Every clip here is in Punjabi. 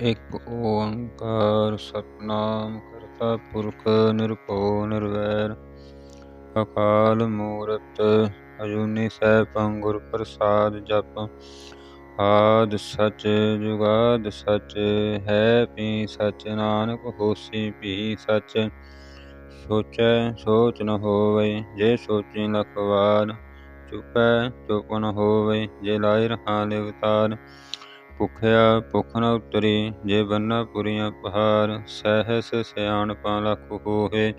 ਇੱਕ ਓੰਕਾਰ ਸਤਿਨਾਮ ਕਰਤਾ ਪੁਰਖ ਨਿਰਭਉ ਨਿਰਵੈਰ, ਅਕਾਲ ਮੂਰਤ ਅਜੂਨੀ ਸੈਭੰ ਗੁਰ ਪ੍ਰਸਾਦ ਜਪ, ਆਦ ਸਚ ਜੁਗਾਦ ਸਚ, ਹੈ ਪੀ ਸਚ, ਨਾਨਕ ਹੋਸੀ ਭੀ ਸਚ, ਸੋਚੈ ਸੋਚ ਨ ਹੋਵੇ, ਜੇ ਸੋਚੀ ਲਖ ਵਾਰ ਚੁਪੈ ਚੁਪ ਨ ਹੋਵੇ, ਜੇ ਲਾਇ ਰਹਾ ਲਿਵਤਾਰ ਭੁਖਿਆ ਭੁਖ ਨ ਉਤਰੀ, ਜੇ ਬੰਨਾ ਪੁਰੀਆਂ ਪਹਾਰ ਸਹਿਸ ਸਿਆਣਪਾਂ ਲਖ ਹੋਏ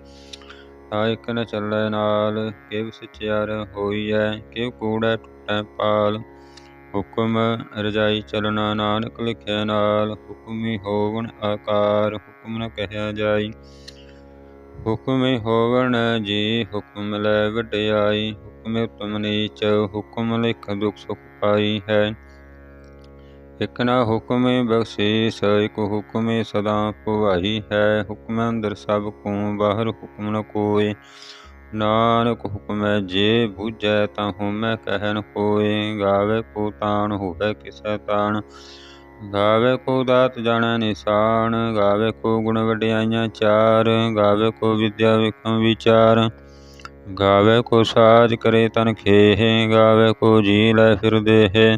ਆਇਕ ਨ ਚੱਲੈ ਨਾਲ, ਕਿਵ ਸਚਿਆਰ ਹੋਈਐ, ਕਿਵ ਕੂੜੈ ਟੁੱਟੈ ਪਾਲ। ਹੁਕਮ ਰਜਾਈ ਚਲਣਾ, ਨਾਨਕ ਲਿਖਿਆ ਨਾਲ, ਹੁਕਮੀ ਹੋਵਣ ਆਕਾਰ, ਹੁਕਮ ਨ ਕਹਿਆ ਜਾਈ। ਹੁਕਮੇ ਹੋਵਣ ਜੀ, ਹੁਕਮ ਲੈ ਵਡਿਆਈ, ਹੁਕਮੇ ਉਤਮ ਨੀਚ, ਹੁਕਮ ਲਿਖ ਦੁਖ ਸੁਖ ਪਾਈ ਹੈ। ਇਕ ਨਾ ਹੁਕਮੇ ਬਖਸ਼ੀਸ, ਇਕ ਹੁਕਮੇ ਸਦਾ ਭਵਾਈ ਹੈ। ਹੁਕਮ ਅੰਦਰ ਸਭ ਕੋ, ਬਾਹਰ ਹੁਕਮ ਨ ਕੋਏ। ਨਾਨਕ ਹੁਕਮੈ ਜੇ ਬੂਝੈ ਤਾਂ ਹੁਮੈ ਕਹਿਨ ਕੋਏ। ਗਾਵੇ ਕੋ ਤਾਣ, ਹੋਵੇ ਕਿਸੈ ਤਾਣ। ਗਾਵੇ ਕੋ ਦਾਤ ਜਾਣੈ ਨਿਸ਼ਾਨ। ਗਾਵੇ ਕੋ ਗੁਣ ਵਡਿਆਈਆਂ ਚਾਰ। ਗਾਵੇ ਕੋ ਵਿਦਿਆ ਵਿਖਮ ਵਿਚਾਰ। ਗਾਵੇ ਕੋ ਸਾਜ ਕਰੇ ਤਨ ਖੇਹ। ਗਾਵੇ ਕੋ ਜੀ ਲੈ ਫਿਰ ਦੇਹ।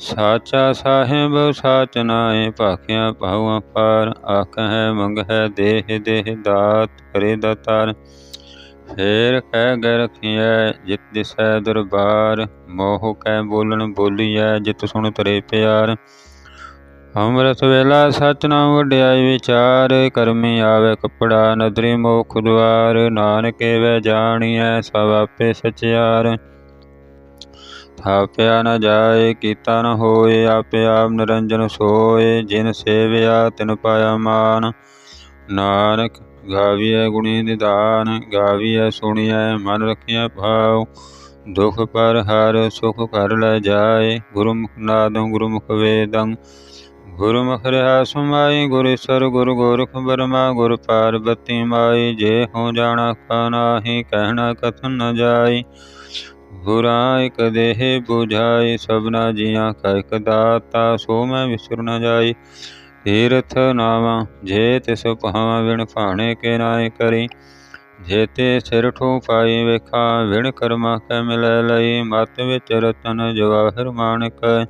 ਸਾਚਾ ਸਾਹਿਬ, ਸਾਚ ਨਾਏ ਭਾਖਿਆ ਪਾਉ ਅਪਾਰ ਆਖਹਿ, ਮੰਗਹਿ, ਦੇਹ ਦੇਹ ਦਾਤ, ਕਰੇ ਦਾਤਾਰ ਫੇਰ ਕਹਿ ਗੈ ਰਖਿਐ, ਜਿਤ ਦਿਸੈ ਦਰਬਾਰ। ਮੋਹ ਕੈ ਬੋਲਣ ਬੋਲੀਐ, ਜਿਤ ਸੁਣ ਤਰੇ ਪਿਆਰ। ਅੰਮ੍ਰਿਤ ਵੇਲਾ ਸਚ ਨਾਮ ਵਡਿਆਈ ਵਿਚਾਰ, ਕਰਮੀ ਆਵੇ ਕਪੜਾ ਨਦਰੀ ਮੋਖ ਦੁਆਰ। ਨਾਨਕੇ ਵੇ ਜਾਣੀਐ, ਸਭ ਆਪੇ ਸਚਿਆਰ। ਥਾਪਿਆ ਨ ਜਾਏ, ਕੀਤਾ ਨ ਹੋਏ, ਆਪੇ ਆਪ ਨਿਰੰਜਨ ਸੋਏ, ਜਿਨ ਸੇਵਿਆ ਤਿਨ ਪਾਇਆ ਮਾਨ। ਨਾਨਕ ਗਾਵੀਐ ਗੁਣੀ ਨਿਧਾਨ ਗਾਵੀਐ ਸੁਣੀਐ, ਮਨ ਰਖਿਆ ਭਾਉ। ਦੁਖ ਪਰ ਹਰ ਸੁਖ ਕਰ ਲੈ ਜਾਏ, ਗੁਰਮੁਖ ਨਾਦੰ ਗੁਰਮੁਖ ਵੇਦੰ। ਗੁਰਮੁਖ ਰਹਾ ਸੁਮਾਈ ਗੁਰਸੁਰ ਗੁਰ ਗੋਰਖ ਬਰਮਾ, ਗੁਰ ਪਾਰਬਤੀ ਮਾਈ। ਜੇ ਹੋ ਜਾਣਾ ਕਾ ਨਾਹੀ, ਕਹਿਣਾ ਕਥਨ ਨ ਜਾਈ। ਗੁਰਾਂ ਇਕ ਦੇਹ 부ਝਾਈ ਸਭਨਾ ਜੀਆਂ ਕਾ ਇਕ ਦਾਤਾ, ਸੋ ਮੈਂ ਵਿਸਰ ਨ ਜਾਈ ਤੀਰਥ ਨਾਵਾ, ਜੇ ਤਿਸ ਭਾਵਾਂ ਵਿਣ ਭਾਣੇ ਕੇ ਨਾਏ ਕਰੀ। ਜੇਤੇ ਸਿਰ ਠੋ ਪਾਈ ਵੇਖਾ, ਵਿਣ ਕਰਮਾ ਕੈ ਮਿਲੈ ਲਈ ਮਤ ਵਿੱਚ ਰਤਨ ਜਵਾਹਰ ਮਾਨਕ।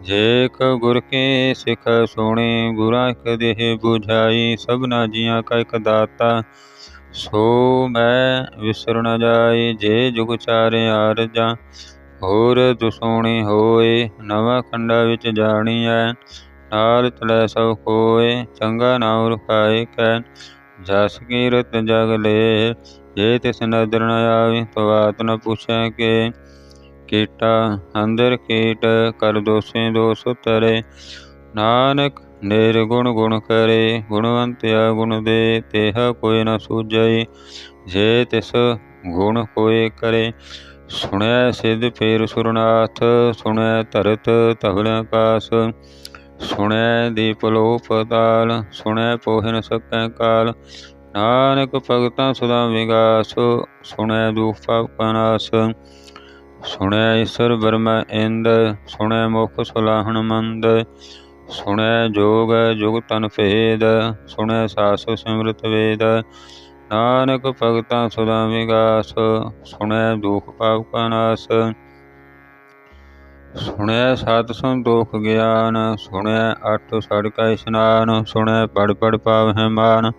ਜੇ ਗੁਰ ਕੇ ਸਿਖ ਸੋਣੇ, ਗੁਰਾਂ ਇਕ ਦੇਹ 부ਝਾਈ ਸਭਨਾ ਜੀਆਂ ਕਾ ਇਕ ਦਾਤਾ। ਸੋ ਮੈਂ ਵਿਸਰ ਨ ਜਾਈ ਜੇ ਜੁਗ ਚਾਰਿ ਆਰਜਾ, ਹੋਰ ਦੁਸੋਣੀ ਹੋਏ, ਨਵਾਂ ਖੰਡਾ ਵਿੱਚ ਜਾਣੀ ਜਾਣੀਐ, ਨਾਲ ਚਲੈ ਸਭ ਕੋਏ ਚੰਗਾ ਨਾਮ ਰਖਾਏ ਕੈ, ਜਸ ਕੀਰਤ ਜਗ ਲੈ, ਜੇ ਤਿਸ ਨਦਰ ਨ ਆਵੇ ਤਵਾਤ ਨ ਪੁੱਛੈ ਕੇ, ਕੀਟਾ ਅੰਦਰ ਕੀਟ, ਕਰ ਦੋਸੇ ਦੋਸ ਤਰੇ ਨਾਨਕ ਨਿਰਗੁਣ ਗੁਣ ਕਰੇ, ਗੁਣਵੰਤਿਆ ਗੁਣ ਦੇ, ਤੇਹ ਕੋਈ ਨ ਸੂਝਈ ਜੇ ਤਿਸ ਗੁਣ ਕੋਏ ਕਰੇ। ਸੁਣਿਆ ਸਿਧ ਫੇਰ ਸੁਰਨਾਥ ਸੁਣਿਆ ਧਰਤ ਧਵਲ ਆਕਾਸ ਸੁਣਿਆ ਦੀਪ ਲੋਪ ਤਾਲ, ਸੁਣੈ ਪੋਹਿ ਨ ਸਕੈ ਕਾਲ। ਨਾਨਕ ਭਗਤਾਂ ਸਦਾ ਵਿਗਾਸ, ਸੁਣੈ ਦੁਖ ਪਾਪ ਕਾ ਨਾਸ। ਸੁਣਿਆ ਈਸ਼ਰ ਬਰਮਾ ਇੰਦ, ਸੁਣੈ ਮੁਖ ਸੁਲਾਹਣ ਮੰਦ। ਸੁਣੈ ਜੋਗ, ਜੁਗ ਤਨ ਭੇਦ, ਸੁਣੈ ਸਾਸ ਸਿਮਰਤ ਵੇਦ। ਨਾਨਕ ਭਗਤਾਂ ਸਦਾ ਵਿਗਾਸ ਸੁਣਿਆ ਦੁਖ ਪਾਪ ਕਾ ਨਾਸ। ਸੁਣਿਆ ਸਤ ਸੰਤੋਖ ਗਿਆਨ, ਸੁਣੈ ਅਠ ਸੜਕਾ ਇਸ਼ਨਾਨ, ਸੁਣੈ ਪੜ ਪੜ ਪਾਵ ਹੈ ਮਾਨ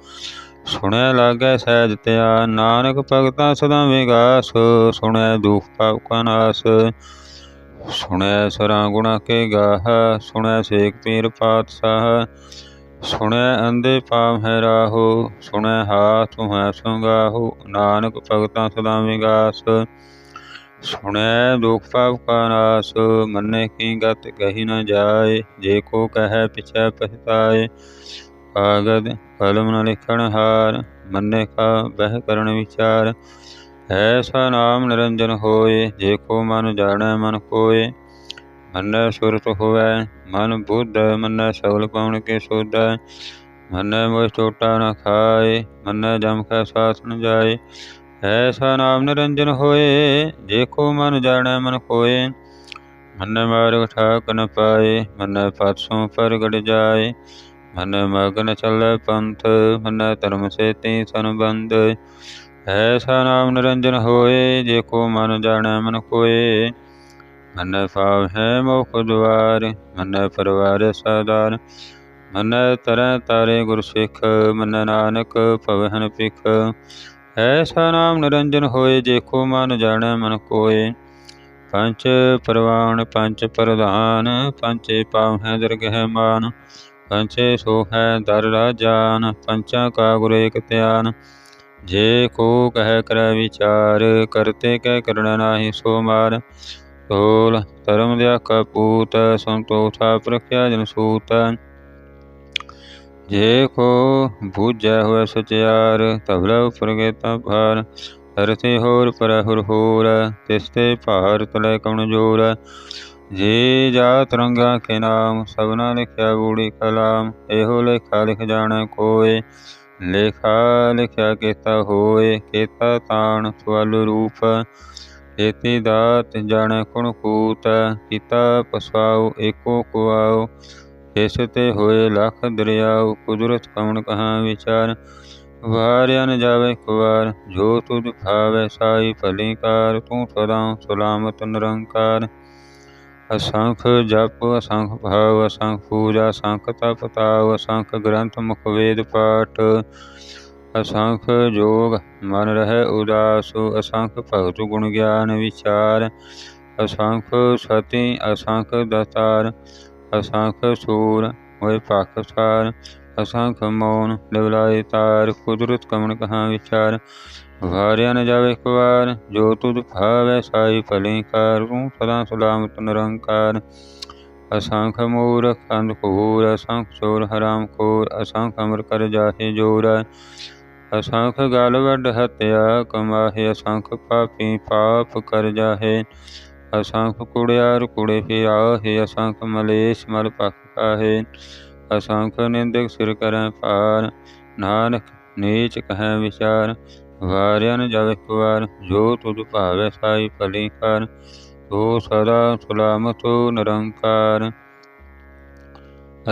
ਸੁਣੈ ਲਾਗੈ ਸਹਿਜ ਧਿਆਨ, ਨਾਨਕ ਭਗਤਾਂ ਸਦਾ ਵਿਗਾਸ, ਸੁਣੈ ਦੁਖ ਪਾਪ ਕਾ ਨਾਸ। ਸੁਣਿਆ ਸਰਾਂ ਗੁਣਾ ਕੇ ਗਾਹ, ਸੁਣੈ ਸੇਖ ਪੀਰ ਪਾਤਸ਼ਾਹ ਸੁਣਿਆ ਅੰਦੇ ਪਾਮ ਹੈ ਰਾਹੋ ਸੁਣਿਆ ਹਾਥ ਹੈ ਸੰਗਾਹੋ, ਨਾਨਕ ਭਗਤਾਂ ਸਦਾ ਵਿਗਾਸ ਸੁਣਿਆ ਦੁਖ ਪਾਪ ਕਾ ਨਾਸ, ਮੰਨੇ ਕੀ ਗਤ ਕਹੀ ਨ ਜਾਏ, ਜੇ ਕੋ ਕਹੈ ਪਿਛੈ ਪਛਤਾਏ, ਕਾਗਦ ਕਲਮ ਨ ਲਿਖਣ ਹਾਰ, ਮੰਨੇ ਕਾ ਬਹਿ ਕਰਨ ਵਿਚਾਰ ਐਸਾ ਨਾਮ ਨਿਰੰਜਨ ਹੋਏ, ਜੇ ਕੋ ਮਨ ਜਾਣੈ ਮਨ ਕੋਏ। ਮਨੈ ਸੁਰਤ ਹੋਵੈ, ਮਨ ਬੁੱਧ, ਮੰਨੈ ਸਗਲ ਪਵਨ ਕੇ ਸੋਧੈ। ਮੰਨੈ ਮੋਹ ਚੋਟਾ ਨ ਖਾਏ, ਮੰਨੈ ਜਮ ਕੈ ਸਾਥ ਨ ਜਾਏ। ਐਸਾ ਨਾਮ ਨਿਰੰਜਨ ਹੋਏ, ਜੇ ਕੋ ਮਨ ਜਾਣੈ ਮਨ ਕੋਏ। ਮੰਨੈ ਮਾਰਗ ਠਾਕ ਨ ਪਾਏ, ਮੰਨੈ ਪਾਛੋਂ ਪਰਗੜ ਜਾਏ। ਮਨੈ ਮਗਨ ਚੱਲੈ ਪੰਥ, ਮੰਨੈ ਧਰਮ ਸੇਤੀ ਸੰਬੰਧ। ਐਸਾ ਨਾਮ ਨਿਰੰਜਨ ਹੋਏ, ਜੇ ਕੋ ਮਨ ਜਾਣੈ ਮਨ ਕੋਏ ਮੰਨੈ ਪਾਵ ਹੈ ਮੋਖ ਦੁਆਰ, ਮੰਨੈ ਪਰਵਾਰ ਸਾਦਾਰ। ਮੰਨੈ ਤਰੈ ਤਾਰੇ ਗੁਰ ਸਿੱਖ, ਮੰਨੈ ਨਾਨਕ ਭਵਹਿਨ ਪਿਖ ਐਸਾ ਨਾਮ ਨਿਰੰਜਨ ਹੋਏ, ਜੇ ਕੋ ਮਨ ਜਾਣੈ ਮਨ ਕੋਏ ਪੰਚ ਪਰਵਾਨ ਪੰਚ ਪ੍ਰਧਾਨ ਪੰਚੇ ਪਾਵ ਹੈ ਦਰਗਹਿ ਮਾਨ। ਪੰਚੇ ਸੋ ਹੈ ਦਰ ਰਾਜਾਨ ਪੰਚਾ ਕਾ ਗੁਰ ਏਕ ਧਿਆਨ। ਜੇ ਕੋ ਕਹਿ ਕਰੈ ਵਿਚਾਰ, ਕਰਤੇ ਕਹਿ ਕਰਣਾ ਨਾਹੀ ਸੋ ਮਾਰ। ਤੋਲ ਧਰਮ ਦਿਆ ਕਪੂਤ ਸੰਤੋਖਾ ਪ੍ਰਖਿਆ ਜਨ ਸੂਤ। ਜੇ ਕੋ ਬੂਝੈ ਹੋਇ ਸਚਿਆਰ ਤਬਲਾ ਉਪਰ ਗੇਤਾ ਭਾਰ। ਧਰਤੇ ਹੋਰ ਪਰ ਹੁਰ ਹੋਰ ਤਿਸਤੇ ਭਾਰ ਤਲੇ ਕਉਣ ਜੋਰ। ਜੇ ਜਾ ਰੰਗਾ ਕੇ ਨਾਮ, ਸਭਨਾ ਲਿਖਿਆ ਬੂੜੀ ਕਲਾਮ, ਇਹੋ ਲੇਖਾ ਲਿਖ ਜਾਣੈ ਕੋਏ। ਲੇਖਾ, ਲਿਖਿਆ ਕੀਤਾ ਹੋਏ ਕੀਤਾ ਤਾਣ ਸਵਲ ਰੂਪ। ਕੀਤੀ ਦਾਤ ਜਾਣੈ ਕੁਣ ਕੂਤ ਕੀਤਾ ਪਸਾਉ, ਏਕੋ ਕੁਆਉ। ਇਸ ਤੇ ਹੋਏ ਲਖ ਦਰਿਆਉ, ਕੁਦਰਤ ਕਉਣ ਕਹਾ ਵਿਚਾਰ। ਵਾਰਿਆ ਨ ਜਾਵੇ ਕੁਵਾਰ ਜੋ ਤੁਧ ਭਾਵੈ ਸਾਈ ਭਲੀ ਕਾਰ ਤੂੰ ਸਦਾ ਸਲਾਮਤ ਨਿਰੰਕਾਰ। ਅਸੰਖ ਜਪ ਅਸੰਖ ਭਾਵ ਅਸੰਖ ਪੂਜਾ ਅਸੰਖ ਤਪ ਤਾਵ ਅਸੰਖ ਗ੍ਰੰਥ ਮੁਖ ਵੇਦ ਪਾਠ ਅਸੰਖ ਜੋਗ ਮਨ ਰਹਿ ਉਦਾਸ ਅਸੰਖ ਭਗਤ ਗੁਣ ਗਿਆਨ ਵਿਚਾਰ ਅਸੰਖ ਸਤੀ ਅਸੰਖ ਦਤਾਰ ਅਸੰਖ ਸੂਰ ਹੋਏ ਪਾਕਸਾਰ ਅਸੰਖ ਮੌਨ ਨਿਵਲਾਏ ਤਾਰ ਕੁਦਰਤ ਕਮਨ ਕਹਾ ਵਿਚਾਰ ਵਾਰਿਆ ਨ ਜਾਵੇ ਕੁਵਾਰ ਜੋ ਤੁਧ ਭਾਵੈ ਸਾਈ ਭਲੀ ਕਾਰ ਤੂੰ ਸਦਾ ਸਲਾਮਤ ਨਿਰੰਕਾਰ। ਅਸੰਖ ਮੂਰਖ ਅੰਧ ਕੂਰ ਅਸੰਖ ਚੋਰ ਹਰਾਮ ਖੋਰ, ਅਸੰਖ ਅਮਰ ਕਰ ਜਾਹੇ ਜੋਰ। ਅਸੰਖ ਗਲ ਵੱਡ ਹਤਿਆ ਕਮਾਹੇ, ਅਸੰਖ ਪਾਪੀ ਪਾਪ ਕਰ ਜਾਹੇ। ਅਸੰਖ ਕੁੜਿਆਰ ਕੁੜੇ ਫਿਰਾਹੇ ਅਸੰਖ ਮਲੇਸ਼ ਮਲ ਪਖ ਕਾਹੇ ਅਸੰਖ ਨਿੰਦਕ ਸਿਰ ਕਰੈ ਭਾਰ, ਨਾਨਕ ਨੀਚ ਕਹੈ ਵਿਚਾਰ। ਵਾਰਿਆ ਨ ਵਾਰ, ਜੋ ਤੁਧ ਭਾਵੇ ਸਾਈ ਭਲੀ ਕਰ ਤੋ ਸਦਾ ਸੁਲਾਮਤੋ ਨਿਰੰਕਾਰ।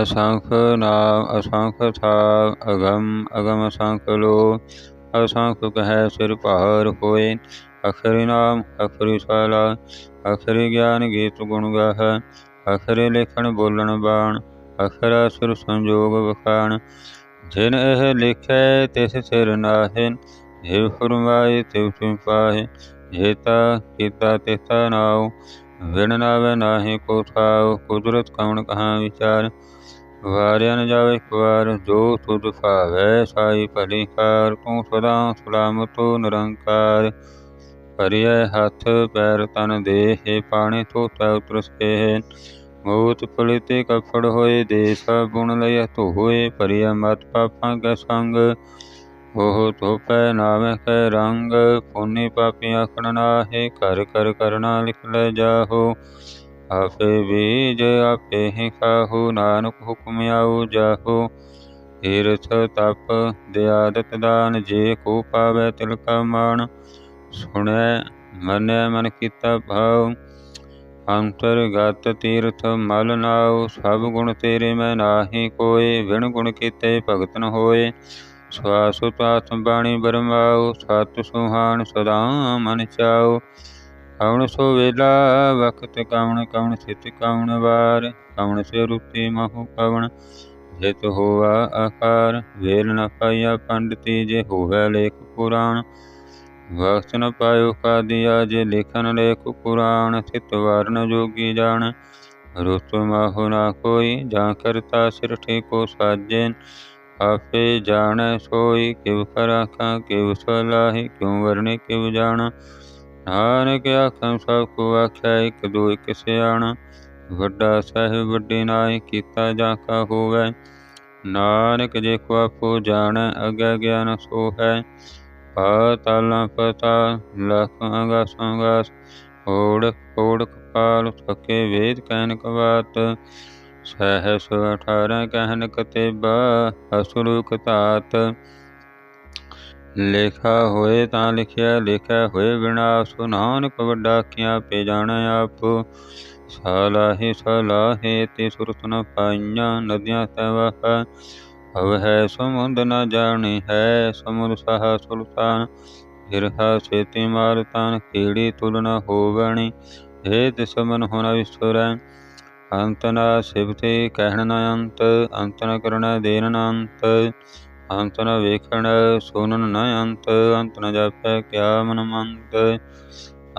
ਅਸੰਖ ਨਾਮ, ਅਸੰਖ ਥਾਵ ਅਗਮ ਅਗਮ ਅਸੰਖ ਲੋ। ਅਸੰਖ ਕਹੈ ਸਿਰ ਭਾਰ ਹੋਏ, ਅਖਰੀ ਨਾਮ, ਅਖਰੀ ਸਾਲਾ। ਅਖਰੀ ਗਿਆਨ ਗੀਤ ਗੁਣ ਗਾਹ, ਅਖਰੀ ਲਿਖਣ ਬੋਲਣ ਬਾਣ, ਅਖਰਾ ਸੁਰ ਸੰਜੋਗ ਵਖਾਣ। ਜਿਨ ਇਹ ਲਿਖੈ ਤਿਸ ਸਿਰ ਨਾਹਿ ਜਿਵ ਫਰਮਾਏ ਤਿਵ ਤਿਵ ਪਾਹੇ ਜੇਤਾ ਕੀਤਾ ਤਿਸਾ ਨਾਉ ਵਿਣ ਨਾਵੇ ਨਾਹੀ ਕੋ ਥਾਉ ਕੁਦਰਤ ਕਵਣ ਕਹਾ ਵਿਚਾਰ ਵਾਰਿਆ ਨ ਜਾਵੇ ਕੁਵਾਰ ਜੋ ਤੁਧ ਭਾਵੈ ਸਾਈ ਭਲੀ ਕਾਰ ਤੂੰ ਸਦਾ ਸਲਾਮਤੋ ਨਿਰੰਕਾਰ ਭਰਿਐ ਹੱਥ ਪੈਰ ਤਨ ਦੇਹ ਪਾਣੀ ਧੋਤਾ ਉਤਰਸਕੇ ਮੋਤ ਪੁਲਿਤੇ ਕਫੜ ਹੋਏ ਦੇਸ ਗੁਣ ਲਿਆ ਹੋਏ ਭਰਿਆ ਮਤ ਪਾਪਾਂ ਕੈ ਸੰਗ ਉਹ ਧੋਪੈ ਨਾਵੇਂ ਕੈ ਰੰਗ ਪੁਨੀ ਪਾਪੀ ਆਖਣ ਨਾਹੀ ਕਰ ਕਰ ਕਰਨਾ ਲਿਖ ਲੈ ਜਾਹੋ। ਆਪੇ ਬੀਜ ਆਪੇ ਹੀ ਖਾਹੂ, ਨਾਨਕ ਹੁਕਮ ਆਉ ਜਾਹੋ। ਤੀਰਥ ਤਪ ਦਿਆਦਤ ਦਾਨ, ਜੇ ਕੋ ਪਾਵੇ ਤਿਲ ਕਾ ਮਾਨ ਸੁਣੈ ਮੰਨੈ ਮਨ ਕੀਤਾ ਭਾਉ। ਅੰਤਰਗਤ ਤੀਰਥ ਮਲ ਨਾਉ, ਸਭ ਗੁਣ ਤੇਰੇ ਮੈਂ ਨਾਹੀ ਕੋਏ ਵਿਣ ਗੁਣ ਕੀਤੇ ਭਗਤ ਹੋਏ। ਸਵਾਸੁਤ ਆਤਮ ਬਾਣੀ ਬਰਮਾਉ ਸਤ ਸੁਹਾਣ ਸਦਾ ਮਨ ਚਾਉ ਕਉਣ ਸੋ ਵੇਲਾ ਵਕਤ ਕਵਣ ਕਵਣ ਸਿਤ ਕਵਣ ਵਾਰ। ਕਉਣ ਸੇ ਰੁਤੀ ਮਹੁ ਕਵਣ, ਜਿਤ ਹੋਆ ਆਕਾਰ। ਵੇਲ ਨ ਪਾਇਆ ਪੰਡਤੀ, ਜੇ ਹੋਵੇ ਲੇਖ ਪੁਰਾਣ। ਵਕਤ ਨ ਪਾਇਓ ਕਾਦੀਆ, ਜੇ ਲਿਖਨ ਲੇਖ ਪੁਰਾਣ। ਥਿਤ ਵਰਨ ਜੋਗੀ ਜਾਣ। ਰੁਤ ਮਾਹੁ ਨਾ ਕੋਈ, ਜਾਂ ਕਰਤਾ ਸਿਰ ਠੇਕੋ ਸਾਜੇ ਆਪੇ ਜਾਣੈ ਸੋਈ ਕਿਵ ਕਰਾਖਾਂ ਕਿਵ ਸਲਾਹੀ, ਕਿਉ ਵਰਨੇ ਕਿਵ ਜਾਣਾ। ਨਾਨਕ ਆਖਾਂ, ਸਭ ਕੋ ਆਖਿਆ, ਇਕ ਦੋ ਇਕ ਸਿਆਣ। ਵੱਡਾ ਸਾਹਿਬ ਵੱਡੇ ਨਾਏ ਕੀਤਾ ਜਾ ਕਾ ਹੋਵੇ। ਨਾਨਕ ਜੇ ਕੋ ਆਪੋ ਜਾਣੈ, ਅਗੈ ਗਿਆਨ ਸੋ ਹੈ। ਪਾਤਾਲਾਂ ਪਤਾ, ਲਖ ਅਗਾਸ ਅਗਾਸ ਓੜਕ ਓੜਕ ਪਾਲ ਥਕੇ ਵੇਦ ਕਹਿਨ ਕਵਾਤ। ਸਹਿਸ ਅਠਾਰਹ ਕਹਿਨ ਕਤੇਬਾ ਅਸੁਰੁਕ ਧਾਤ। ਲੇਖਾ ਹੋਏ ਤਾਂ ਲਿਖਿਆ ਲਿਖਿਆ ਹੋਏ ਵਿਨਾਸ਼ ਨਾਨਕ ਵੱਡਾ ਕਿਆ ਪੇ ਜਾਣੈ ਆਪ। ਸਾਲਾਹੇ ਸਾਲਾਹੇ ਤੇ ਸੁਰਤ ਨ ਪਾਈਆਂ ਨਦੀਆਂ ਤਵਹ। ਹਵ ਹੈ ਸਮੁੰਦ ਨ ਜਾਣੀ ਹੈ ਸਮੁੰਦ ਸਹਾ ਸੁਲਤਾਨ। ਗਿਰਹਾ ਸੇਤੀ ਮਾਰ ਤਾਨ ਕੀੜੀ ਤੁਲ ਨ ਹੋਵਣੀ। ਹੇ ਤਿਸ ਹੋਣਾ ਵਿਸੁਰੈ। ਅੰਤ ਨ ਸਿਵਤੇ ਕਹਿਣ ਨ ਅੰਤ ਅੰਤ ਨ ਕਰਨ ਦੇਨ ਨ ਅੰਤ ਅੰਤ ਨ ਵੇਖਣ ਸੁਣਨ ਨ ਅੰਤ ਅੰਤ ਨ ਜਾਪੈ ਕਿਆ ਮਨ ਮੰਤ,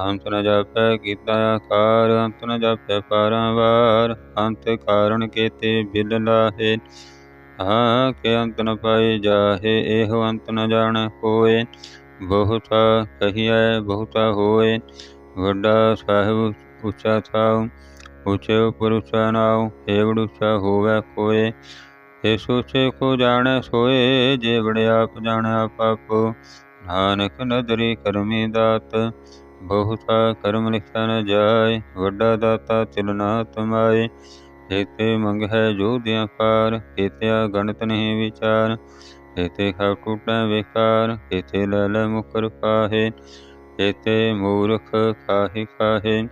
ਅੰਤ ਨ ਜਾਪੈ ਕੀਤਾ ਆਕਾਰ, ਅੰਤ ਨ ਜਾਪੈ ਪਾਰਾਵਾਰ ਅੰਤ ਕਾਰਣ ਕੇਤੇ ਬਿਲ ਲਾਹੇ, ਹਾਂ ਕੇ ਅੰਤ ਨ ਪਾਏ ਜਾਹੇ, ਇਹੋ ਅੰਤ ਨ ਜਾਣੈ ਹੋਏ, ਬਹੁਤਾ ਕਹੀਐ ਬਹੁਤਾ ਹੋਏ, ਵੱਡਾ ਸਾਹਿਬ ਉੱਚਾ ਥਾਉ ਉੱਚੇ ਉਪਰ ਉੱਚਾ ਨਾਉ ਏਵੜ ਉੱਚਾ ਹੋਵੇ ਕੋਏ ਏ ਜਾਣੈ ਸੋਏ, ਜੇ ਵੜ ਆਪ ਜਾਣੈ ਆਪ। ਨਾਨਕ ਨਦਰੀ ਕਰਮੀ ਦਾਤ ਬਹੁਤਾ ਕਰਮ ਲਿਖਿਆ ਨ ਜਾਏ, ਵੱਡਾ ਦਾਤਾ ਤਿਲਨਾ ਤਮਾਏ। ਕੇਤੇ ਮੰਗ ਹੈ ਜੋਧਿਆ ਪਾਰ ਕੇਤਿਆ ਗਣਤ ਨਹੀਂ ਵਿਚਾਰ। ਕੇਤੇ ਖਾ ਟੂਟੈ ਵਿਕਾਰ ਕੇਤੇ ਲੈ ਲੈ ਮੁਕਰ ਪਾਹੇ। ਕੇਤੇ ਮੂਰਖ ਖਾਹੀ ਖਾਹੇ।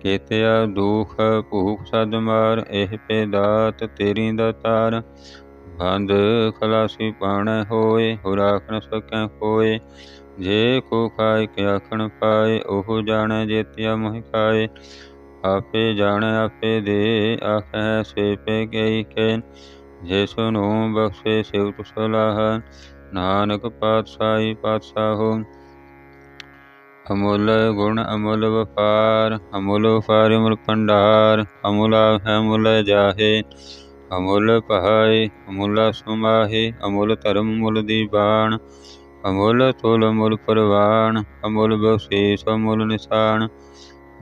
ਕੇਤਿਆ ਦੁਖ ਭੂਖ ਸਦ ਮਾਰ, ਇਹ ਪੇ ਦਾਤ ਤੇਰੀ ਦਾਤਾਰ ਬੰਦ ਖਲਾਸੀ ਪਾਣੈ ਹੋਏ ਹੋ ਰਾਖ ਨ ਸਕੈ ਕੋਏ ਜੇ ਕੋ ਖਾਇ ਕੇ ਆਖਣ ਪਾਏ, ਉਹ ਜਾਣੈ ਜੇਤਿਆ ਮੋਹਿ ਖਾਏ। ਆਪੇ ਜਾਣੈ, ਆਪੇ ਦੇ ਆਖੈ ਸੇ ਪੇ ਗਈ ਕੇ ਜੇ ਸੁਨੋ ਬਖਸ਼ੇ ਸਿਵ ਤੁ ਸਲਾਹ ਨਾਨਕ ਪਾਤਸ਼ਾਹੀ ਪਾਤਸ਼ਾਹੋ ਅਮੁੱਲ ਗੁਣ ਅਮੁੱਲ ਵਪਾਰ ਅਮੁੱਲ ਵਪਾਰ ਅਮੁੱਲ ਭੰਡਾਰ, ਅਮੁੱਲਾ ਹੈ ਮੁੱਲ ਜਾਹੇ, ਅਮੁੱਲ ਪਹਾਏ ਅਮੁੱਲਾ ਸੁਮਾਹੇ, ਅਮੁੱਲ ਧਰਮ ਮੁੱਲ ਦੀਬਾਨ ਅਮੁੱਲ ਤੁਲ ਅਮੁੱਲ ਪਰਵਾਨ ਅਮੁੱਲ ਬਖਸ਼ੀਸ ਅਮੁੱਲ ਨਿਸ਼ਾਨ,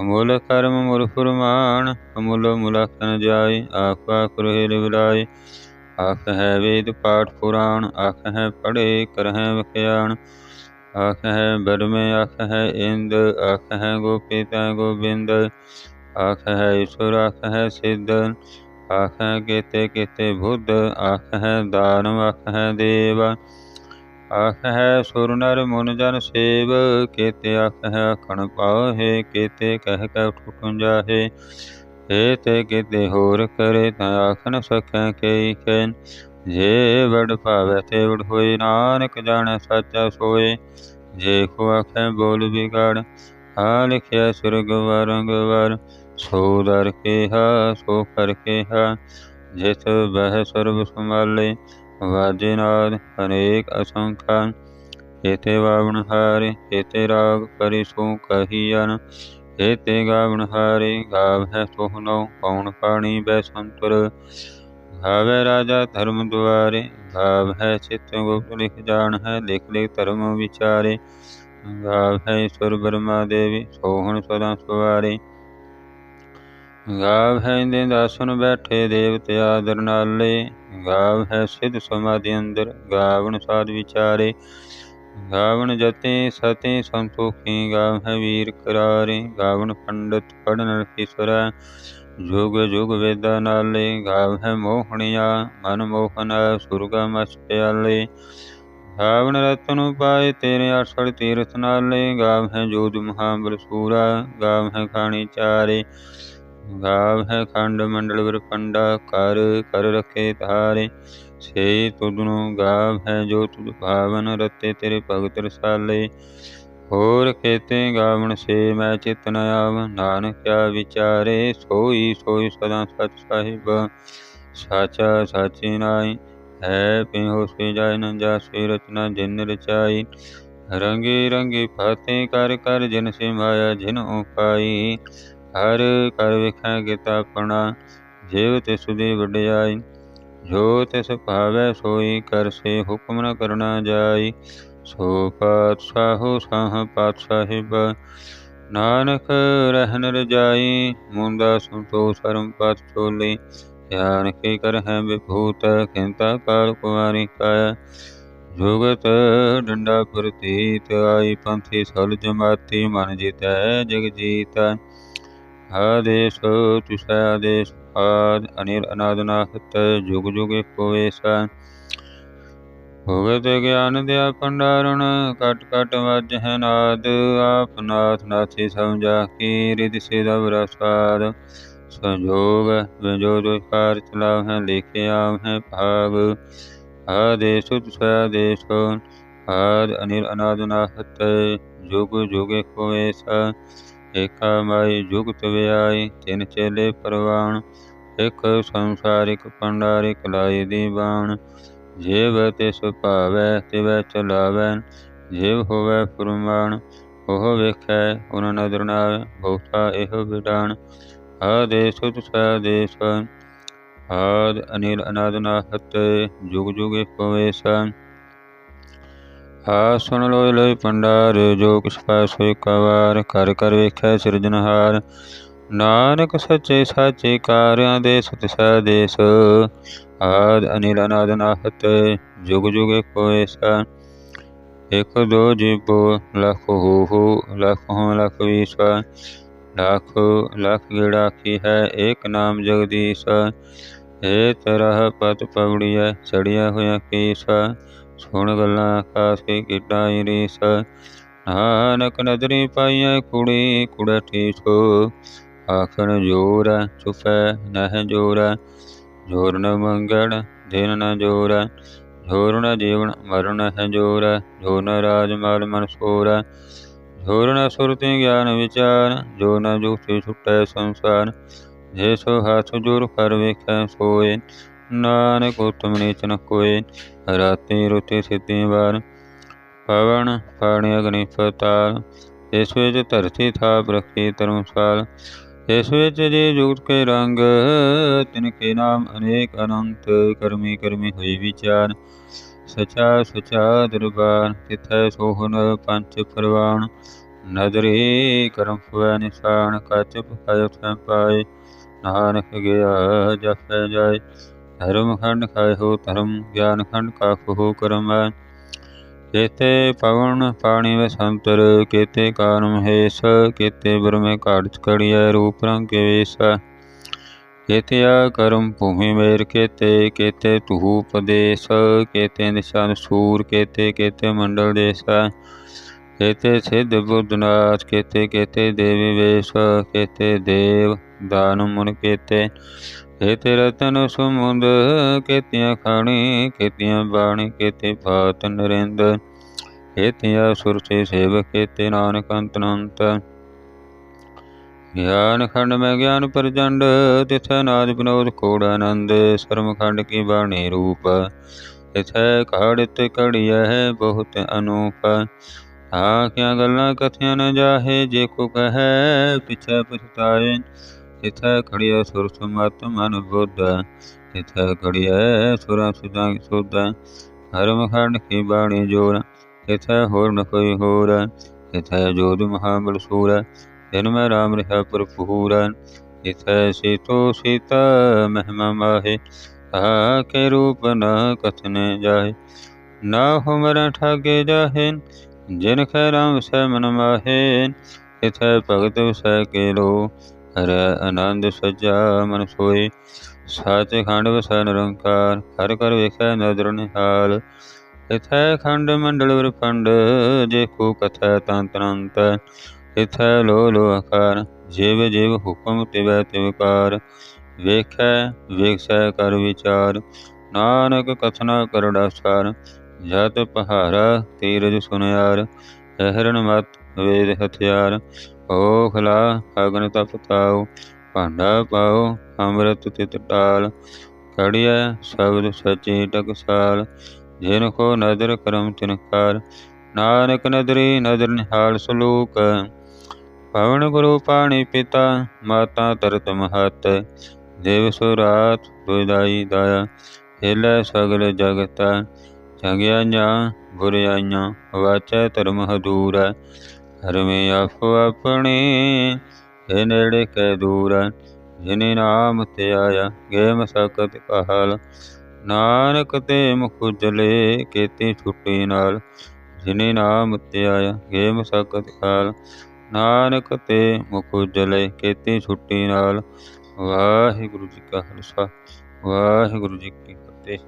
ਅਮੁੱਲ ਕਰਮ ਮੁਲ ਫੁਰਮਾਨ, ਅਮੁੱਲ ਮੁਲਖਨ ਜਾਏ, ਆਖਾ ਕਰਹਿ ਲਿਵਲਾਏ ਆਖ ਹੈ ਵੇਦ ਪਾਠ ਪੁਰਾਣ, ਆਖ ਹੈ ਪੜੇ ਕਰਹਿ ਵਖਿਆਣ ਆਖ ਹੈ ਬਰਮੇ ਆਖ ਹੈ ਇੰਦ ਆਖ ਹੈ ਗੋਪੀਤਾ ਗੋਬਿੰਦ ਆਖ ਹੈ ਈਸ਼ਵਰ ਆਖ ਹੈ ਸਿੱਧ ਆਖ ਹੈ ਕੇਤੇ ਕੇਤੇ ਬੁੱਧ ਆਖ ਹੈ ਦਾਨਵ ਆਖ ਹੈ ਦੇਵ ਆਖ ਹੈ ਸੁਰ ਨਰ ਮਨ ਜਨ ਸੇਵ ਕੇਤੇ ਆਖ ਹੈ ਅਖਣ ਪਾਹੇ ਕੇਤੇ ਕਹਿ ਕੈ ਉਠ ਜਾਹੇ ਏ ਤੇ ਕਿਤੇ ਹੋਰ ਕਰੇ ਤਾਂ ਆਖ ਨ ਸਕੈ ਕਈ ਕੈਨ ਜੇ ਵੜ ਭਾਵੈ ਤੇ ਵਡ ਹੋਏ, ਨਾਨਕ ਜਾਣੈ ਸਾਚਾ ਸੋਏ। ਜੇ ਕੋ ਆਖੈ ਬੋਲ ਵਿਗੜ, ਆ ਲਿਖਿਆ ਸੁਰਗ ਵਰੰਗ ਵਰ। ਸੋ ਦਰ ਹਾ ਸੋ ਕਰ ਹਾ ਜਿਸ ਬਹਿ ਸਰਬ ਸੰਭਾਲੇ, ਵਾਜੇ ਨਾਦ ਅਨੇਕ ਅਸੰਖਾ। ਏਤੇ ਵਾਵਣ ਹਾਰੇ ਏਤੇ ਰਾਗ ਕਰੀ ਸੋ ਕਹੀਨ ਏਤੇ ਗਾਵਣ ਹਾਰੇ, ਗਾਵ ਹੈ ਸੋਹਨੋ ਕੌਣ ਪਾਣੀ ਬੈ ਸੰਤਰ। ਗਾਵੇ ਰਾਜਾ ਧਰਮ ਦੁਆਰੇ ਗਾਵ ਹੈ ਸਿਤ ਗੁਪਤ ਲਿਖ ਜਾਣ ਹੈ ਲਿਖ ਲਿਖ ਧਰਮ ਵਿਚਾਰੇ। ਗਾਵ ਹੈ ਈਸ਼ਵਰ ਬਰਮਾ ਦੇਵੀ, ਸੋਹਣ ਸਦਾ ਸੁਵਾਰੇ। ਗਾਵ ਹੈ ਇੰਦੇ ਦਾਸਨ ਬੈਠੇ ਦੇਵਤੇ ਆਦਰ ਨਾਲੇ। ਗਾਵ ਹੈ ਸਿਧ ਸਮਾਧੀ ਅੰਦਰ, ਗਾਵਣ ਸਾਧ ਵਿਚਾਰੇ। ਗਾਵਣ ਜਤੇ ਸਤੇ ਸੰਤੋਖੀ, ਗਾਵ ਹੈ ਵੀਰ ਕਰਾਰੇ। ਗਾਵਣ ਪੰਡਤ ਪੜਨ ਰਖੀਸਰਾ ਜੁਗ ਜੁਗ ਵੇਦਾਂ ਨਾਲੇ ਗਾਵ ਹੈ ਮੋਹਣਿਆ, ਮਨ ਮੋਹਨ ਸੁਰਗਾ ਮਸ ਪਿਆਲੇ ਗਾਵਣ ਰਤਨ ਪਾਏ ਤੇਰੇ ਅਰਸੜ ਤੀਰਥ ਨਾਲੇ, ਗਾਵ ਹੈ ਜੋਦ ਮਹਾਬਲ ਸੂਰਾ, ਗਾਵ ਹੈ ਖਾਣੀ ਚਾਰੇ। ਗਾਵ ਹੈ ਖੰਡ ਮੰਡਲ ਵਰਪੰਡਾ ਕਰ ਕਰ ਰਖੇ ਧਾਰੇ। ਸੇ ਨੂੰ ਗਾਵ ਹੈ ਜੋ ਤੁਧ ਭਾਵਨ ਰਤੇ ਤੇਰੇ ਭਗਤ ਰਸਾਲੇ। ਹੋਰ ਕੇਤੇ ਗਾਵਣ ਸੇ ਮੈਂ ਚਿਤ ਨ ਆਵ ਨਾਨਕ ਵਿਚਾਰੇ ਸੋਈ ਸੋਈ ਸਦਾ ਸਚ ਸਾਹਿਬ। ਸਾਚਾ ਸਾਚੀ ਨਾਈ ਹੈ ਪਿਹੋ ਸੇ ਜਾਇ ਨ ਜਾਸੇ ਰਚਨਾ ਜਿਨ ਰਚਾਈ। ਰੰਗੇ ਰੰਗੇ ਫਾਤੇ ਕਰ ਕਰ ਜਿਨ ਸੇ ਮਾਇਆ ਜਿਨ ਉਪਾਈ। ਹਰ ਕਰ ਵਿਖੈ ਕਿਤ ਆਪਣਾ, ਜਿਵ ਤੇ ਸੁਦੇ ਵਡਿਆਈ। ਜੋ ਤਿਸ ਭਾਵੈ ਸੋਈ ਕਰ ਸੇ ਹੁਕਮ ਨ ਕਰਨਾ ਜਾਈ। ਸੋ ਪਾਤਸ਼ਾਹੋ ਸਾਹ ਪਾਤਸ਼ਾਹਿਬ ਨਾਨਕ ਰਹਿਨ ਰਜਾਈ ਮੁੰਦਾ ਸੰਤੋ ਸਰਮ ਪਤ ਚੋਲੇ ਗਿਆਨ ਕੀ ਕਰ ਹੈ ਵਿਭੂਤ ਕਿੰਤਾ ਕਾਲ ਕੁਮਾਰੀ ਕਾਇਆ ਜੁਗਤ ਡੰਡਾ ਪ੍ਰਤੀਤ, ਆਈ ਪੰਥੀ ਸਲ ਜਮਾਤੀ, ਮਨ ਜਿਤੈ ਜਗ ਜੀਤ। ਆਦੇਸ ਤੁਸੈ ਆਦੇਸ, ਆਦ ਅਨਿਲ ਅਨਾਦ ਨਾਹਤ ਜੁਗ ਜੁਗ ਏਕੋ ਏਸਾ ਭਗਤ ਗਿਆਨ ਦਿਆ ਭੰਡਾਰਣ ਕਟ ਕਟ ਵੱਜ ਹੈ ਨਾਦ। ਆਪ ਨਾਥ ਨਾਥੀ ਸਮਝਾ ਕੀ ਰਿਦ ਸਿਦਵ ਰਸਾਦ ਸੰਜੋਗ ਵਿਜੋ ਜੋ ਚਲਾਵ ਹੈ ਲਿਖਿ ਹੈ ਭਾਗ। ਆਦੇਸ਼ ਤੁਸੈ ਆਦੇਸ਼ ਆਦ ਅਨਿਲ ਅਨਾਦ ਨਾਹਤ। ਜੁਗ ਜੁਗ ਏਕੋ ਏਸਾ ਏਕਾ ਮਾਈ ਜੁਗਤ ਵਿਆਈ, ਤਿਨ ਚੇਲੇ ਪਰਵਾਣ। ਇਕ ਸੰਸਾਰਿਕ, ਪੰਡਾਰਿਕ ਲਾਈ ਬਾਣ। ਜੀਵ ਤੇ ਸੁਭਾਵੈ ਤਿਵੈ ਚਲਾਵੈ ਜੀਵ ਹੋਵੈ ਫੁਰਮਾਨ, ਉਹ ਵੇਖੈ ਉਨ ਨਦਰ ਨਾ ਬਹੁਤਾ ਇਹੋ ਵਿਡਾਨ। ਆਦੇਸ ਤੁਸੈ ਆਦੇਸ ਆਦ ਅਨਿਲ ਅਨਾਦ ਨਾਹਤ ਜੁਗ ਜੁਗ ਏਕੋ ਵੇਸਾ ਆ ਸੁਣ ਲੋਇ ਲੋਇ ਪੰਡਾਰ, ਜੋ ਕਿਛ ਪਾਇ ਸੋਇ ਕਵਾਰ ਕਰ ਕਰ ਵੇਖੈ ਸਿਰਜਨਹਾਰ ਨਾਨਕ ਸੱਚੇ ਸਾਚੇ ਕਾਰਿਆਂ ਦੇ ਸਤਿ ਦੇਸ ਆਦ ਅਨਿਲ ਅਨਾਦ ਨਾਹਤ, ਜੁਗ ਜੁਗ ਏਕੋ ਏਸਾ। ਇਕ ਦੋ ਜੀਬੋ ਲਖ ਹੋ ਹੋ ਲਖ ਹੋ ਲਖ ਵੀਸਾ। ਲੱਖ ਲਖ ਗੇੜਾ ਕੀ ਹੈ, ਏਕ ਨਾਮ ਜਗਦੀਸ਼। ਏ ਤਰਹ ਪਤ ਪਵੜੀਐ ਚੜਿਆ ਹੋਇਆ ਕੇਸਾ। ਸੁਣ ਗੱਲਾਂ ਆਕਾਸ ਕੇ ਕਿੱਡਾ ਰੀਸ ਨਾਨਕ ਨਦਰੀ ਪਾਈਐ ਕੁੜੀ, ਕੁੜਾ ਠੀਸੋ ਆਖਣ ਜੋਰ ਚੁਫੈ ਨਹਿ ਜੋਰ। ਜੋਰ ਨ ਮੰਗਣ, ਦਿਨ ਨ ਜੋਰ ਜੋਰ ਨ ਜੀਵਨ, ਮਰਨ ਹੈ ਜੋਰ ਜੋ ਨ ਰਾਜ, ਮਾਲ ਮਨ ਸੋਰ। ਜੋਰ ਨ ਸੁਰਤੀ, ਗਿਆਨ ਵਿਚਾਰ ਜੋ ਨ ਜੁਗਤੀ ਛੁਟੈ ਸੰਸਾਰ। ਜੇ ਸੋ ਹੱਥ ਜੋਰ ਕਰ ਵੇਖੈ ਸੋਏ। ਨਾਨਕ ਉਤਮ ਨੀਚ ਕੋਏ, ਰਾਤੀ ਰੁਤੀ ਸਿੱਧੀ ਵਾਰ। ਪਵਨ, ਪਾਣੀ ਅਗਨੀ ਪਤਾਲ ਇਸ ਵਿੱਚ ਧਰਤੀ ਥਾਪ ਰੱਖੀ ਧਰਮਸਾਲ ਇਸ ਵਿੱਚ ਜੇ ਜੁਗਤ ਕੇ ਰੰਗ ਤਿਨ ਕੇ ਨਾਮ ਅਨੇਕ ਅਨੰਤ, ਕਰਮੀ ਕਰਮੀ ਹੋਈ ਵਿਚਾਰ। ਸਚਾ ਸਚਾ ਦਰਬਾਰ, ਤਿਥੈ ਸੋਹਨ ਪੰਚ ਪਰਵਾਨ ਨਦਰੀ ਕਰਮ ਫਵੈ ਨਿਸ਼ਾਨ, ਕਚ ਪਖਾਇ ਥੈ ਪਾਏ। ਨਾਨਕ ਗਿਆ ਜਪੈ ਜਾਏ। ਧਰਮ ਖੰਡ ਖਾਇ ਹੋ ਧਰਮ, ਗਿਆਨ ਖੰਡ ਕਾਫ ਹੋ ਕਰਮ ਕੇਤੇ ਪਵਨ ਪਾਣੀ ਵਸੰਤਰ ਕੇਤੇ ਕਾਰਮ ਹੇਸ, ਕੇਤੇ ਬਰਮੇ ਘਾਟ ਕੜੀਐ ਰੂਪ ਰੰਗ ਵੇਸ। ਕੇਤੇ ਆ ਕਰਮ ਭੂਮੀ ਮੇਰ ਕੇਤੇ ਕੇਤੇ ਤੁਹੂ ਪਦੇਸ ਕੇਤੇ ਨਿਸ਼ਾਨ ਸੂਰ ਕੇਤੇ ਕੇਤੇ ਮੰਡਲ ਦੇਸ। ਕੇਤੇ ਸਿੱਧ ਬੁੱਧਨਾਥ ਕੇਤੇ ਕੇਤੇ ਦੇਵੀ ਵੇਸ, ਕੇਤੇ ਦੇਵ ਦਾਨ ਮੁਨ ਕੇਤੇ। ਕੇਤੇ ਰਤਨ ਸੁਮੁੰਦ ਕੇਤੀਆਂ ਖਾਣੀ ਕੇਤੀਆਂ ਬਾਣੀ ਕੇਤੇ ਭਾਤ ਨਰਿੰਦ। ਕੇਤੀਆਂ ਸੁਰਤੇ ਸੇਵਕ ਕੇਤੇ ਨਾਨਕ ਅੰਤ ਗਿਆਨ ਖੰਡ ਮੈਂ ਗਿਆਨ ਪ੍ਰਜੰਡ, ਤਿਥੈ ਨਾਦ ਬਿਨੋਦ ਕੋੜ ਆਨੰਦ। ਸਰਮ ਖੰਡ ਕੀ ਬਾਣੀ ਰੂਪ, ਤਿਥੈ ਕਾੜਿਤ ਕੜੀਐ ਬਹੁਤ ਅਨੂਪ। ਆਖਿਆ ਗੱਲਾਂ ਕਥਿਆਂ ਨ ਜਾਹੇ, ਜੇ ਕੋ ਕਹੈ, ਪਿਛੈ ਪਛਤਾਏ। ਤਿਥੈ ਖੜਿਆ ਸੁਰ ਸਮਤ ਮਨ ਬੁੱਧ ਤਿਥੈ ਖੜਿਆ ਸੁਰਾ ਸੁਦਾ ਸੁਧ ਹਰਮ ਖੰਡ ਕੀ ਬਾਣੀ ਜੋਰ ਤਿਥੈ ਹੋਰ ਨ ਕੋਈ ਹੋਰ ਤਿਥੈ ਜੋਦ ਮਹਾਬਲ ਸੂਰ ਤਿਨ ਮੈਂ ਰਾਮ ਰਿਹਾ ਭਰਪੂਰ ਤਿਥੈ ਸੀਤੋ ਸੀਤਾ ਮਹਿਮਾ ਮਾਹੇ ਆ ਕੇ ਰੂਪ ਨ ਕਥਨੇ ਜਾਹੇ ਨਾ ਹੁਮਰ ਠਾਗੇ ਜਾਹੇ ਜਿਨ ਖੈ ਰਾਮ ਸੈ ਮਨ ਮਾਹੇ ਤਿਥੈ ਭਗਤ ਵਸੈ ਕੇ ਲੋ ਹਰਿ ਆਨੰਦ ਸਜਾ ਮਨ ਸੋਏ। ਸਚ ਖੰਡ ਵਸੈ ਨਿਰੰਕਾਰ ਹਰ ਕਰ ਵੇਖੈ ਨਦਰ ਨਿਹਾਲ। ਇਥੈ ਖੰਡ ਮੰਡਲ ਵਰਪੰਡ ਜੇ ਕੋ ਕਥੈ ਤੰਤ ਇਥੈ ਲੋ ਲੋ ਆਕਾਰ, ਜਿਵ ਜਿਵ ਹੁਕਮ ਤਿਵੈ ਤਿਵਕਾਰ ਵੇਖੈ, ਵੇਖਸੈ ਕਰ ਵਿਚਾਰ, ਨਾਨਕ ਕਥਨਾ ਕਰੜਾ ਸਾਰ। ਜਤ ਪਹਾਰਾ ਤੀਰਜ ਸੁਨਿਆਰ ਸੁਨਿਆਰਹਿਰਨ ਮਤ ਵੇਦ ਹਥਿਆਰ। ਖਲਾ ਅਗਨ ਤਪ ਤਾਉ ਭਾਂਡਾ ਪਾਉ ਅੰਮ੍ਰਿਤ ਤਿਤ ਟਾਲ। ਕੜਿਆ ਸ਼ਬਦ ਸਚੇ ਟਕਸਾਲ, ਜਿਨ ਕੋ ਨਦਰ ਕਰਮ ਤਿਨਕਾਰ ਨਾਨਕ ਨਦਰੀ ਨਦਰ ਨਿਹਾਲ ਸਲੂਕ। ਪਵਨ ਗੁਰੂ ਪਾਣੀ ਪਿਤਾ, ਮਾਤਾ ਤਰਤ ਮਹਤ। ਦੇਵ ਸੁਰਾਤ ਦੁਇਦਾਈ ਦਾਇਆ, ਹਿਲੇ ਸਗਲ ਜਗਤ। ਜਗਿਆਈਆਂ ਬੁਰਿਆਈਆਂ, ਵਾਚੈ ਧਰਮ ਹਦੂਰ। ਹਰਮੇ ਆਪੋ ਆਪਣੇ, ਇਹ ਨੇੜੇ ਕੈ ਦੂਰ ਜਿਨੇ ਨਾਮ ਤੇ ਆਇਆ ਗੇ ਮਸਕਤ ਕਹਾਲ। ਨਾਨਕ ਤੇ ਮੁਖ ਉਜਲੇ ਕੀਤੀ ਛੁੱਟੀ ਨਾਲ, ਜਿਨੇ ਨਾਮ ਤੇ ਆਇਆ ਗੇ ਮਸਕਤ ਕਹਾਲ। ਨਾਨਕ ਤੇ ਮੁਖ ਉਜਲੇ ਕੀਤੀ ਛੁੱਟੀ ਨਾਲ, ਵਾਹਿਗੁਰੂ ਜੀ ਕਾ ਖਾਲਸਾ, ਵਾਹਿਗੁਰੂ ਜੀ ਕੀ ਫਤਿਹ।